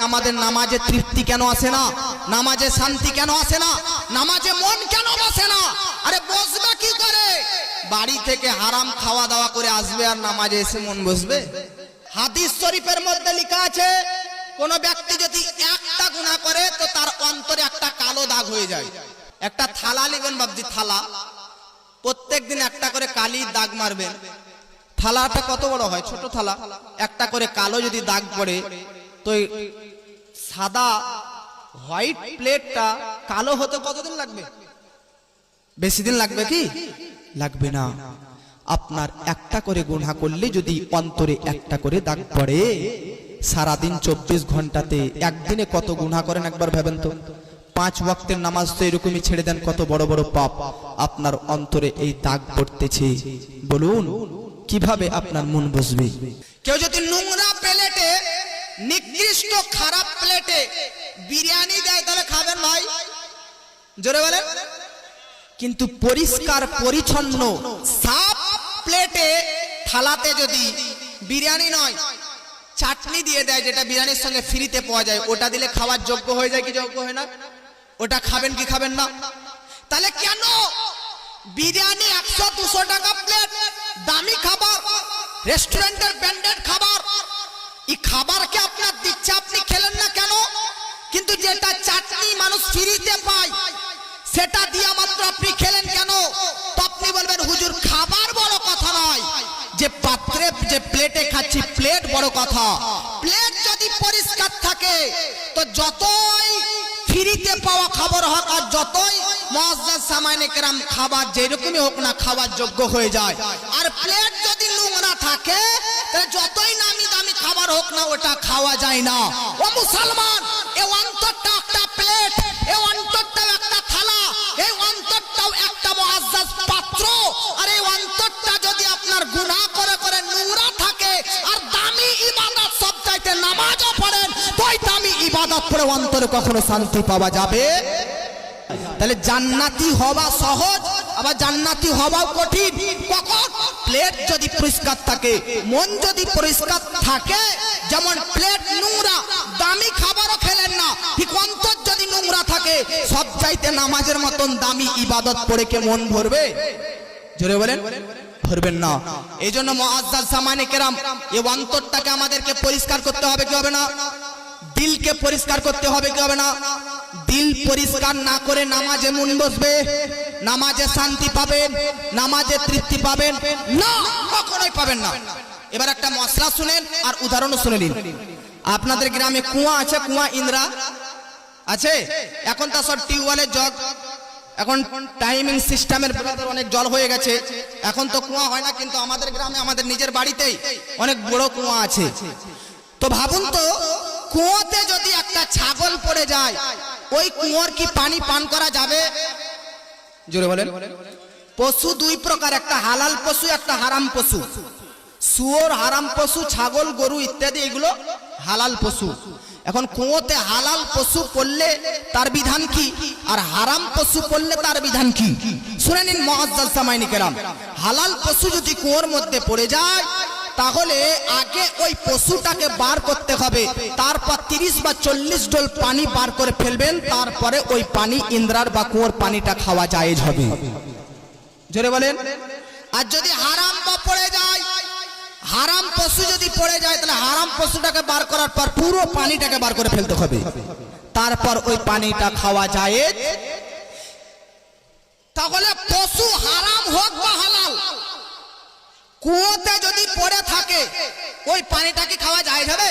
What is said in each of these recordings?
আমাদের নামাজে তৃপ্তি কেন আসে না? নামাজে শান্তি কেন আসে না? নামাজে মন কেন বসে না? আরে বসবে কি করে? বাড়ি থেকে হারাম খাওয়া দাওয়া করে আসবে আর নামাজে এসে মন বসবে? হাদিস শরীফের মধ্যে লেখা আছে, কোন ব্যক্তি যদি একটা গুনাহ করে, তো তার অন্তরে একটা কালো দাগ হয়ে যায়। একটা থালা নেবেন বাবজি থালা। প্রত্যেকদিন একটা করে কালি দাগ মারবেন। থালাটা কত বড় হয়? ছোট থালা। একটা করে কালো যদি দাগ পড়ে তো সাদা হোয়াইট প্লেটটা কালো হতে কতদিন লাগবে? বেশি দিন লাগবে কি? লাগবে না। আপনার একটা করে গুণা করলে যদি অন্তরে একটা করে দাগ পড়ে, সারাদিন চব্বিশ ঘন্টাতে একদিনে কত গুণা করেন একবার ভাবেন তো? পাঁচ ওয়াক্তের নামাজ তো এরকমই ছেড়ে দেন, কত বড় বড় পাপ। আপনার অন্তরে এই দাগ পড়তেছে। বলুন, কীভাবে আপনার মন বসবে? কেউ যদি নিকৃষ্ট খারাপ প্লেটে বিরিয়ানি দেয়, তাহলে খাবেন ভাই। জোরে বলেন। কিন্তু পরিষ্কার, পরিচ্ছন্ন, সাফ প্লেটে থালাতে যদি বিরিয়ানি নয়, চাটনি দিয়ে দেয় যেটা বিরিয়ানির সঙ্গে ফ্রিতে পাওয়া যায়, ওটা দিলে খাওয়ার যোগ্য হয়ে যায় কি যোগ্য হয় না? ওটা খাবেন কি খাবেন না? তাহলে কেন? বিরিয়ানি একশো দুশো টাকা প্লেট, দামি খাবার, রেস্টুরেন্টের খাবারকে আপনার দিচ্ছে, আপনি খেলেন না কেন? কিন্তু যেটা চাটনি মানুষ ফ্রিতে পায়, সেটা দিয়া মাত্র আপনি খেলেন কেন? তো আপনি বলবেন, হুজুর, খাবার বড় কথা নয়। যে পাত্রে, যে প্লেটে খাচ্ছি প্লেট বড় কথা। প্লেট যদি পরিষ্কার থাকে, তো যতই ফ্রিতে পাওয়া খাবার হোক আর যতই মহাজাদ সামাইনে কেরাম খাবার যেরকমই হোক না, খাবার যোগ্য হয়ে যায়। আর প্লেট যদি নোংরা থাকে, তাহলে যতই নামি খাবার হোক না, ওটা খাওয়া যায় না। ও মুসলমান, এ অন্তরটা একটা প্লেট, এ অন্তরটাও একটা থালা এই অন্তরটাও একটা মহাজাদ পাত্র। আর এই অন্তরটা যদি আপনার গুনাহ করে করে নোংরা থাকে, আর দামি ইবাদত সব চাইতে নামাজও পড়েন তো দামি ইবাদত পড়ে অন্তরে কখনো শান্তি পাওয়া যাবে? তাহলে জান্নাতি হওয়া সহজ, আবার জান্নাতি হওয়াও কঠিন। কখন? প্লেট যদি পরিষ্কার থাকে, মন যদি পরিষ্কার থাকে, যেমন প্লেট নোংরা, দামি খাবারও খেলেন না, ঠিক অন্তর যদি নোংরা থাকে, সব চাইতে নামাজের মতন দামি ইবাদত পড়ে কে মন ভরবে? জোরে বলেন না। এই জন্য সামানে অন্তরটাকে আমাদেরকে পরিষ্কার করতে হবে কি হবে না? দিলকে পরিষ্কার করতে হবে কি হবে না? দিল পরিষ্কার না করে নামাজে মন বসবে, নামাজে শান্তি পাবেন, নামাজে তৃপ্তি পাবেন। না, কখনোই পাবেন না। এবার একটা মশলা শুনেন আর উদাহরণও শুনে নিন। আপনাদের গ্রামে কুয়া আছে, কুয়া ইন্দ্রা? আছে? এখন তা সব টিউবওয়েলের জগ। এখন টাইমিং সিস্টেমের অনেক জল হয়ে গেছে। এখন তো কুয়া হয় না, কিন্তু আমাদের গ্রামে, আমাদের নিজের বাড়িতেই অনেক বড় কুয়া আছে। তো ভাবুন তো, কুয়োতে যদি একটা ছাগল পড়ে যায় ওই কুয়োর কি পানি পান করা যাবে? জোরে বলেন। পশু দুই প্রকার, একটা হালাল পশু, একটা হারাম পশু। শুয়োর, হারাম পশু, ছাগল, গরু ইত্যাদি, এগুলো হালাল পশু। এখন কুয়োতে হালাল পশু পড়লে তার বিধান কি? আর হারাম পশু পড়লে তার বিধান কি? শুনে নিন মহাজ্জাল সামাইনি কেরাম। হালাল পশু যদি কুয়োর মধ্যে পড়ে যায় তাহলে আগে ওই পশুটাকে বার করতে হবে। তারপর তিরিশ বা চল্লিশ ডোল পানি বার করে ফেলবেন। তারপরে ওই পানি ইন্দ্রার বা কুয়োর পানিটা খাওয়া জায়েজ হবে। জোরে বলেন। আর যদি হারাম বা পড়ে যায়, হারাম পশু যদি পড়ে যায়, তাহলে হারাম পশুটাকে বার করার পর পুরো পানিটাকে বার করে ফেলতে হবে। তারপর ওই পানিটা খাওয়া যায় তাহলে পশু হারাম হোক বা হালাল কুয়োতে যদি পড়ে থাকে, ওই পানিটা কি খাওয়া যায় যাবে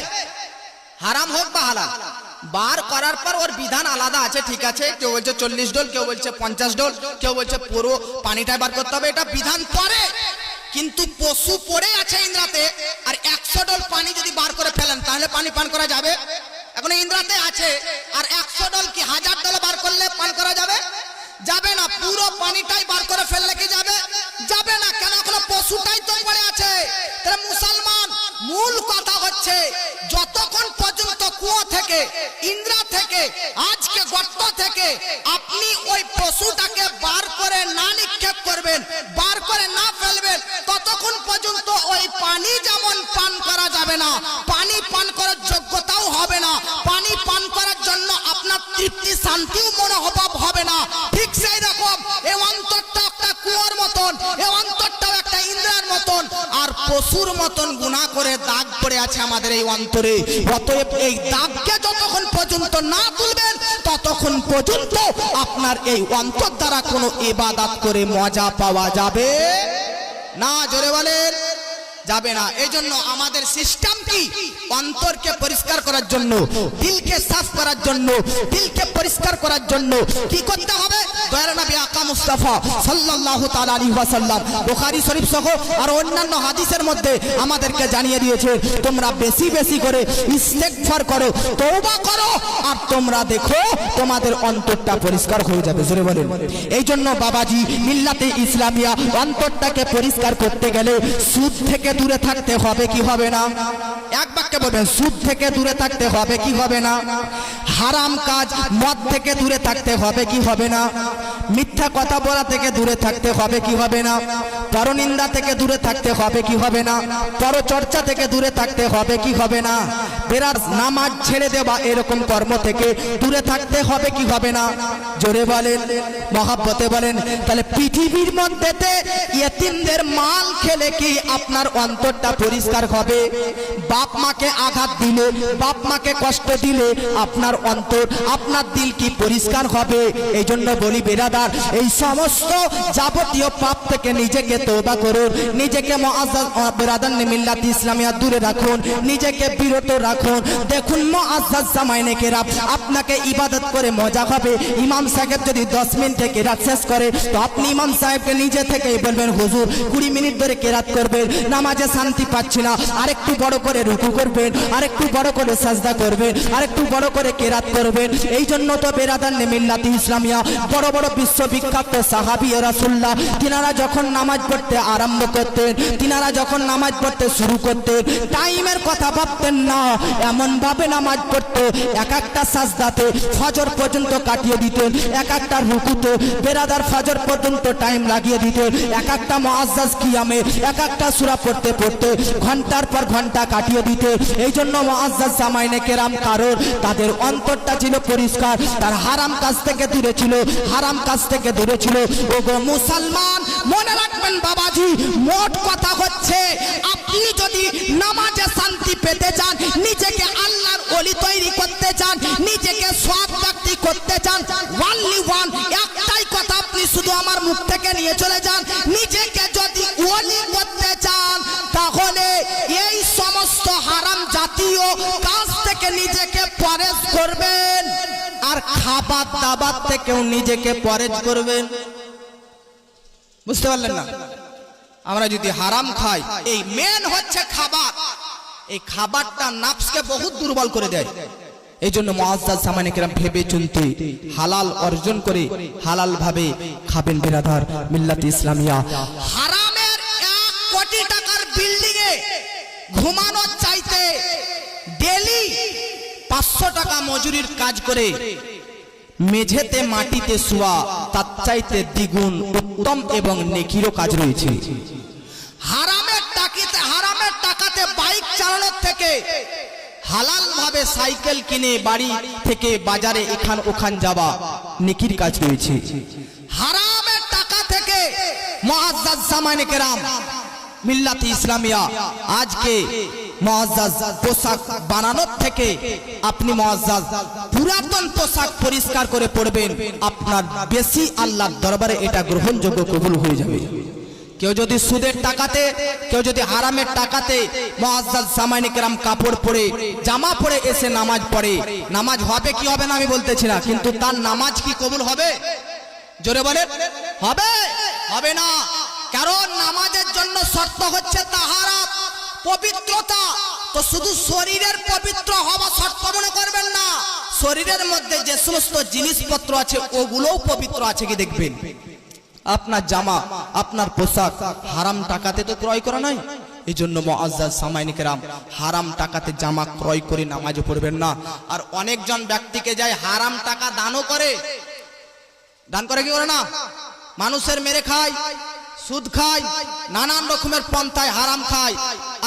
হারাম হোক বা হালাল। বার করার পর ওর বিধান আলাদা আছে, ঠিক আছে? কেউ বলছে চল্লিশ ডোল কেউ বলছে পঞ্চাশ ডোল কেউ বলছে পুরো পানিটা বার করতে হবে, এটা বিধান পরে। কিন্তু পশু পড়ে আছে ইন্দ্রাতে, আর একশো ডোল পানি যদি বার করে ফেলেন, তাহলে পানি পান করা যাবে? এখন ইন্দ্রাতে আছে, আর একশো ডোল কি হাজার ডোল বার করলে পান করা যাবে? যাবে না, পুরো পানিটাই বার করে ফেললে কি যাবে? যাবে না। কেন? এখন পশুটাই তো পড়ে আছে। তাহলে মুসলমান মূল কথা হচ্ছে, যতক্ষণ পর্যন্ত কুয়ো থেকে, ইন্দ্রা থেকে, আজকে গর্ত থেকে আপনি ওই পশুটাকে বার করে না নিক্ষেপ করবেন, বার করে না ফেলবেন, ততক্ষণ পর্যন্ত ওই পানি যেমন পান করা যাবে না, পানি পান করার যোগ্যতাও হবে না। পানি পান করার জন্য আপনার তৃপ্তি শান্তিও মনে হবে। পশুর মতন গুণা করে দাগ পড়ে আছে আমাদের এই অন্তরে। অতএব এই দাগকে যতক্ষণ পর্যন্ত না তুলবেন, ততক্ষণ পর্যন্ত আপনার এই অন্তর দ্বারা কোনো ইবাদত করে মজা পাওয়া যাবে না, জোরে বলেন। যাবে না। এই জন্য আমাদের সিস্টেম কি? অন্তরকে পরিষ্কার করার জন্য, দিলকে সাফ করার জন্য, দিলকে পরিষ্কার করার জন্য কি করতে হবে? সাল্লাল্লাহু আর অন্যান্য হাদিসের মধ্যে আমাদেরকে জানিয়ে দিয়েছে, তোমরা বেশি বেশি করে করো আর তোমরা দেখো তোমাদের অন্তরটা পরিষ্কার হয়ে যাবে। এই জন্য বাবাজি, মিল্লাতে ইসলামিয়া অন্তরটাকে পরিষ্কার করতে গেলে সুদ থেকে দূরে থাকতে হবে কি হবে না? এক বাক্যে বলবেন, সুদ থেকে দূরে থাকতে হবে কি হবে না? হারাম কাজ মদ থেকে দূরে থাকতে হবে কি হবে না? মিথ্যা কথা বলা থেকে দূরে থাকতে হবে কি হবে না? পরনিন্দা থেকে দূরে থাকতে হবে কি হবে না? পরচর্চা থেকে দূরে থাকতে হবে কি হবে না? বেরার নামাজ ছেড়ে দেওয়া এরকম কর্ম থেকে দূরে থাকতে হবে কি হবে না? জোরে বলেন, মহাব্বতে বলেন, তাহলে পৃথিবীর মধ্যেতে ইয়েতিমদের মাল খেলে কি আপনার অন্তরটা পরিষ্কার হবে? বাপ মাকে আঘাত দিলে, বাপ মাকে কষ্ট দিলে আপনার অন্তর, আপনার দিল কি পরিষ্কার হবে? এই জন্য বলি বেরাদার এই সমস্ত যাবতীয় পাপ থেকে নিজেকে তোবা করুন। নিজেকে মিল্লাত ইসলামিয়া দূরে রাখুন। নিজেকে বিরত রাখুন। দেখুন আপনাকে ইবাদত করে মজা হবে। ইমাম সাহেব যদি দশ মিনিটে কেরাত শেষ করে, তো আপনি ইমাম সাহেবকে নিজে থেকেই বলবেন, হুজুর, কুড়ি মিনিট ধরে কেরাত করবেন, নামাজে শান্তি পাচ্ছি না। আরেকটু বড় করে রুকু করবেন, আরেকটু বড় করে সাজদা করবেন, আরেকটু বড় করে কেরাত করবেন। এই জন্য তো বেরাদান মিল্লাতি ইসলামিয়া, বড় বড় বিশ্ববিখ্যাত সাহাবি রাসুল্লাহ তিনারা যখন নামাজ পড়তে আরম্ভ করতেন, তিনারা যখন নামাজ পড়তে শুরু করতেন, টাইমের কথা ভাবতেন না, এমন ভাবে নামাজ এক একটা সাজদাতে ফজর পর্যন্ত কাটিয়ে দিতেন, এক একটা রুকুতে, বেরাদার ফজর পর্যন্ত টাইম লাগিয়ে দিতেন, এক একটা মুআজ্জাজ কিয়ামে, এক একটা সূরা পড়তে পড়তে ঘণ্টার পর ঘণ্টা কাটিয়ে দিতে এই জন্য মুআজ্জাজ জামাইনে কেরাম কারণ তাদের অন্তরটা ছিল পরিষ্কার, তার হারাম কাজ থেকে দূরে ছিল, হারাম কাজ থেকে দূরে ছিল ও গো মুসলমান, মনে রাখবেন বাবাজি, মোট কথা হচ্ছে, আপনি যদি নামাজে শান্তি পেতে চান, নিজেকে আল্লাহর ওলি তৈরি করতে চান, নিজেকে সৎ ব্যক্তি করতে চান ওয়ানলি ওয়ান একটাই কথা আপনি শুধু আমার মুখ থেকে নিয়ে চলে যান, নিজেকে যদি ওলি করতে চান, তাহলে এই সমস্ত হারাম জাতীয় কাজ থেকে নিজেকে পরেজ করবেন খাবার দাবার থেকেও নিজেকে পরেজ করবেন বুঝতে পারলেন না? আমরা যদি হারাম খাই, এই মেন হচ্ছে খাবার। এই খাবারটা নাফসকে বহুত দুর্বল করে দেয়। এই জন্য ভেবে চিনতে হালাল অর্জন করে হালাল ভাবে খাবেন বিরাধার মিল্লাত ইসলামিয়া। হারামের এক কোটি টাকার বিল্ডিং এ ঘুমানোর চাইতে ডেলি পাঁচশো টাকা মজুরির কাজ করে মেঝেতে মাটিতে শোয়া, তার চাইতে দ্বিগুণ উত্তম এবং নেকিরও কাজ রয়েছে। হারামের টাকিতে হারামের টাকাতে বাইক চালানোর থেকে হালাল ভাবে সাইকেল কিনে বাড়ি থেকে বাজারে এখান ওখান যাওয়া নেকির কাজ রয়েছে। হারামের টাকা থেকে মহাজ্জাজ জামানে কেরাম, মিল্লাতি ইসলামিয়া, আজকে মহাজ্জাজ পোশাক বানানোর থেকে আপনি মহাজ্জাজ পুরাতন পোশাক পরিষ্কার করে পড়বেন আপনার বেশি আল্লাহর দরবারে এটা গ্রহণযোগ্য কবুল হয়ে যাবে। কেউ যদি সুদের টাকাতে, কেউ যদি হারামের টাকাতে মহাজ্জাজ সামাইনি কেরাম কাপড় পরে, জামা পরে এসে নামাজ পড়ে। নামাজ হবে কি হবে না আমি বলতেছি না, কিন্তু তার নামাজ কি কবুল হবে? জোরে বলে হবে? হবে না। কারণ নামাজের জন্য শর্ত হচ্ছে তাহারাত। পবিত্রতা। তো শুধু শরীরের পবিত্র হওয়া শর্ত মনে করবেন না। শরীরের মধ্যে যে সমস্ত জিনিসপত্র আছে, ওগুলোও পবিত্র আছে কি দেখবেন? আপনার জামা, আপনার পোশাক, হারাম টাকাতে তো ক্রয় করা নাই। এই জন্য সামাইনিকেরাম হারাম টাকাতে জামা ক্রয় করে নামাজে পড়বেন না। আর অনেকজন ব্যক্তিকে যায় হারাম টাকা দানও করে। দান করে কি করে না? মানুষের মেরে খায়। সুদ খায়, নানান রকমের পন্থায় হারাম খায়,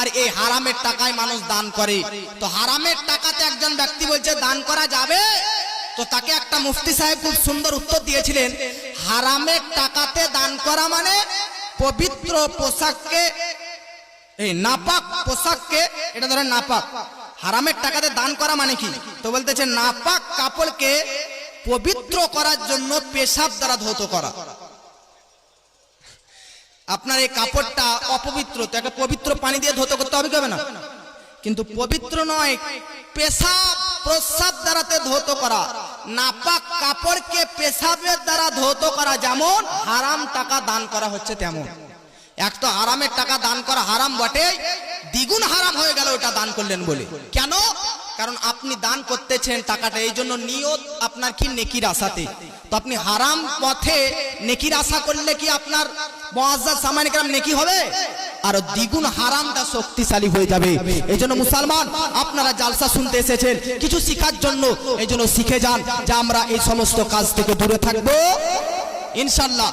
আর এই হারামের টাকায় মানুষ দান করে। তো হারামের টাকাতে একজন ব্যক্তি বলছে, দান করা যাবে? তো তাকে একটা মুফতি সাহেব খুব সুন্দর উত্তর দিয়েছিলেন, হারামের টাকাতে দান করা মানে পবিত্র পোশাককে, এই নাপাক পোশাককে, এটা ধরেন নাপাক, হারামের টাকাতে দান করা মানে কি? তো বলতেছে, নাপাক কাপড়কে পবিত্র করার জন্য পেশাব দ্বারা ধৌত করা। আপনার এই কাপড়টা অপবিত্র তাকে পবিত্র পানি দিয়ে ধৌত করতে হবে কি হবে না? কিন্তু পবিত্র নয়, পেশাব প্রস্রাব দ্বারাতে ধৌত করা। নাপাক কাপড়কে পেশাবের দ্বারা ধৌত করা যেমন হারাম টাকা দান করা হচ্ছে তেমন। এক তো হারামের টাকা দান করা হারাম বটে দ্বিগুণ হারাম হয়ে গেল ওটা দান করলেন বলে। কেন? কারণ আপনি দান করতেছেন টাকাটা, এই জন্য নিয়ত আপনার কি নেকির আশাতে? তো আপনি হারাম পথে নেকির আশা করলে কি আপনার মহাজার সামানিক নেকি হবে? আর দ্বিগুণ হারামটা শক্তিশালী হয়ে যাবে। এই জন্য মুসলমান, আপনারা জালসা শুনতে এসেছেন, কিছু শিখার জন্য এই জন্য শিখে যান, যে আমরা এই সমস্ত কাজ থেকে দূরে থাকব। ইনশাল্লাহ